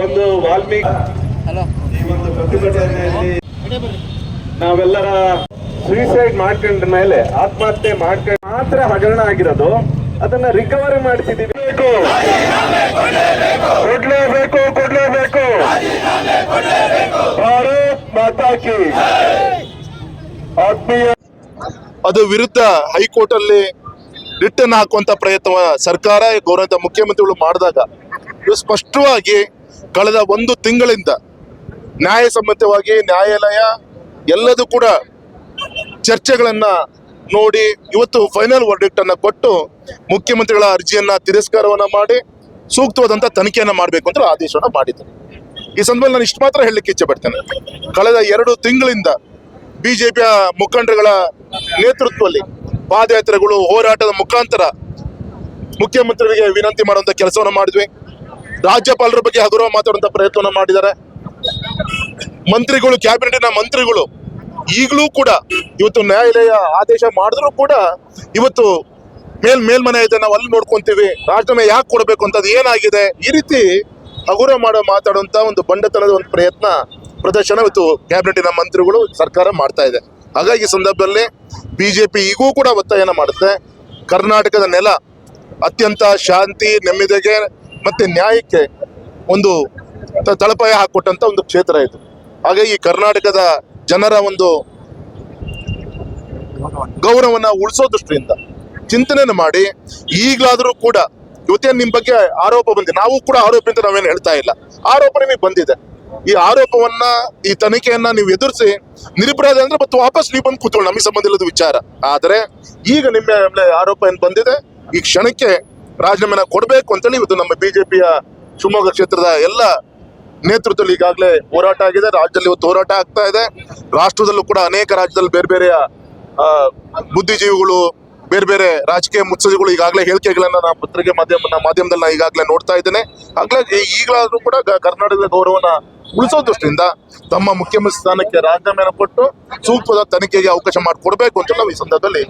ಒಂದು ವಾಲ್ಮೀಕಿ ಪ್ರತಿಭಟನೆಯಲ್ಲಿ ನಾವೆಲ್ಲರ ಸೂಸೈಡ್ ಮಾಡ್ಕೊಂಡ ಮೇಲೆ ಆತ್ಮಹತ್ಯೆ ಮಾಡ್ಕೊಂಡ್ ಮಾತ್ರ ಹಗರಣ ಆಗಿರೋದು ಅದನ್ನ ರಿಕವರಿ ಮಾಡ್ತಿದ್ದೀವಿ. ಕೊಡ್ಲೇಬೇಕು. ಅದು ವಿರುದ್ಧ ಹೈಕೋರ್ಟ್ ಅಲ್ಲಿ ರಿಟರ್ನ್ ಹಾಕುವಂತ ಪ್ರಯತ್ನ ಸರ್ಕಾರ ಗೌರವ ಮುಖ್ಯಮಂತ್ರಿಗಳು ಮಾಡಿದಾಗ ಇದು ಸ್ಪಷ್ಟವಾಗಿ ಕಳೆದ ಒಂದು ತಿಂಗಳಿಂದ ನ್ಯಾಯಸಮ್ಮತವಾಗಿ ನ್ಯಾಯಾಲಯ ಎಲ್ಲದೂ ಕೂಡ ಚರ್ಚೆಗಳನ್ನ ನೋಡಿ ಇವತ್ತು ಫೈನಲ್ ವರ್ಡಿಕ್ಟ್ ಅನ್ನ ಕೊಟ್ಟು ಮುಖ್ಯಮಂತ್ರಿಗಳ ಅರ್ಜಿಯನ್ನ ತಿರಸ್ಕಾರವನ್ನ ಮಾಡಿ ಸೂಕ್ತವಾದಂತ ತನಿಖೆಯನ್ನ ಮಾಡಬೇಕು ಅಂತ ಆದೇಶವನ್ನ ಮಾಡಿದ್ದಾರೆ ಈ ಸಂದರ್ಭದಲ್ಲಿ ನಾನು ಇಷ್ಟು ಮಾತ್ರ ಹೇಳಲಿಕ್ಕೆ ಇಚ್ಛೆ ಪಡ್ತೇನೆ. ಕಳೆದ ಎರಡು ತಿಂಗಳಿಂದ ಬಿಜೆಪಿಯ ಮುಖಂಡರುಗಳ ನೇತೃತ್ವದಲ್ಲಿ ಪಾದಯಾತ್ರೆಗಳು, ಹೋರಾಟದ ಮುಖಾಂತರ ಮುಖ್ಯಮಂತ್ರಿಗಳಿಗೆ ವಿನಂತಿ ಮಾಡುವಂತ ಕೆಲಸವನ್ನು ಮಾಡಿದ್ವಿ. ರಾಜ್ಯಪಾಲರ ಬಗ್ಗೆ ಹಗುರವ ಮಾತಾಡುವಂತ ಪ್ರಯತ್ನವನ್ನು ಮಾಡಿದ್ದಾರೆ. ಮಂತ್ರಿಗಳು, ಕ್ಯಾಬಿನೆಟ್ನ ಮಂತ್ರಿಗಳು ಈಗಲೂ ಕೂಡ ಇವತ್ತು ನ್ಯಾಯಾಲಯ ಆದೇಶ ಮಾಡಿದ್ರು ಕೂಡ ಇವತ್ತು ಮೇಲ್ ಮೇಲ್ಮನೆ ಇದೆ, ನಾವು ಅಲ್ಲಿ ನೋಡ್ಕೊಂತೀವಿ. ರಾಜೀನಾಮೆ ಯಾಕೆ ಕೊಡಬೇಕು ಅಂತ ಅದು ಏನಾಗಿದೆ? ಈ ರೀತಿ ಹಗುರ ಮಾಡೋ ಮಾತಾಡುವಂತ ಒಂದು ಬಂಡತನದ ಒಂದು ಪ್ರಯತ್ನ ಪ್ರದರ್ಶನ ಇವತ್ತು ಕ್ಯಾಬಿನೆಟಿನ ಮಂತ್ರಿಗಳು ಸರ್ಕಾರ ಮಾಡ್ತಾ ಇದೆ. ಹಾಗಾಗಿ ಈ ಸಂದರ್ಭದಲ್ಲಿ ಬಿಜೆಪಿ ಈಗೂ ಕೂಡ ಒತ್ತಾಯನ ಮಾಡುತ್ತೆ. ಕರ್ನಾಟಕದ ನೆಲ ಅತ್ಯಂತ ಶಾಂತಿ, ನೆಮ್ಮದಿಗೆ ಮತ್ತೆ ನ್ಯಾಯಕ್ಕೆ ಒಂದು ತಳಪಾಯ ಹಾಕೊಟ್ಟಂತ ಒಂದು ಕ್ಷೇತ್ರ ಇದು. ಹಾಗಾಗಿ ಕರ್ನಾಟಕದ ಜನರ ಒಂದು ಗೌರವನ ಉಳಿಸೋ ದೃಷ್ಟಿಯಿಂದ ಚಿಂತನೆಯನ್ನು ಮಾಡಿ ಈಗಲಾದರೂ ಕೂಡ ಇವತ್ತೇನು ನಿಮ್ಮ ಬಗ್ಗೆ ಆರೋಪ ಬಂದಿದೆ. ನಾವು ಕೂಡ ಆರೋಪ ಅಂತ ನಾವೇನು ಹೇಳ್ತಾ ಇಲ್ಲ. ಆರೋಪ ನಿಮಗೆ ಬಂದಿದೆ. ಈ ಆರೋಪವನ್ನ, ಈ ತನಿಖೆಯನ್ನ ನೀವು ಎದುರಿಸಿ ನಿರಪರಾಧ ಅಂದ್ರೆ ಮತ್ತೆ ವಾಪಸ್ ನೀವು ಬಂದು ಕೂತ್ಕೊಳ್ಳಿ, ನಮಗೆ ಸಂಬಂಧ ಇಲ್ಲದ ವಿಚಾರ. ಆದರೆ ಈಗ ನಿಮ್ಮ ಆರೋಪ ಏನು ಬಂದಿದೆ, ಈ ಕ್ಷಣಕ್ಕೆ ರಾಜೀನಾಮೆನ ಕೊಡಬೇಕು ಅಂತೇಳಿ ಇವತ್ತು ನಮ್ಮ ಬಿಜೆಪಿಯ ಶಿವಮೊಗ್ಗ ಕ್ಷೇತ್ರದ ಎಲ್ಲ ನೇತೃತ್ವದಲ್ಲಿ ಈಗಾಗಲೇ ಹೋರಾಟ ಆಗಿದೆ. ರಾಜ್ಯದಲ್ಲಿ ಇವತ್ತು ಹೋರಾಟ ಆಗ್ತಾ ಇದೆ. ರಾಷ್ಟ್ರದಲ್ಲೂ ಕೂಡ ಅನೇಕ ರಾಜ್ಯದಲ್ಲಿ ಬೇರೆ ಬೇರೆಯ ಬುದ್ಧಿಜೀವಿಗಳು, ಬೇರೆ ಬೇರೆ ರಾಜಕೀಯ ಮುತ್ಸದಿಗಳು ಈಗಾಗಲೇ ಹೇಳಿಕೆಗಳನ್ನ ನಾನು ಪತ್ರಿಕೆ ಮಾಧ್ಯಮ ಮಾಧ್ಯಮದಲ್ಲಿ ಈಗಾಗಲೇ ನೋಡ್ತಾ ಇದ್ದೇನೆ. ಹಾಗಾಗಿ ಈಗಲಾದ್ರೂ ಕೂಡ ಕರ್ನಾಟಕದ ಗೌರವನ ಉಳಿಸೋ ದೃಷ್ಟಿಯಿಂದ ತಮ್ಮ ಮುಖ್ಯಮಂತ್ರಿ ಸ್ಥಾನಕ್ಕೆ ರಾಜೀನಾಮೆಯನ್ನು ಕೊಟ್ಟು ಸೂಕ್ತದ ತನಿಖೆಗೆ ಅವಕಾಶ ಮಾಡಿಕೊಡ್ಬೇಕು ಅಂತ ನಾವು ಈ ಸಂದರ್ಭದಲ್ಲಿ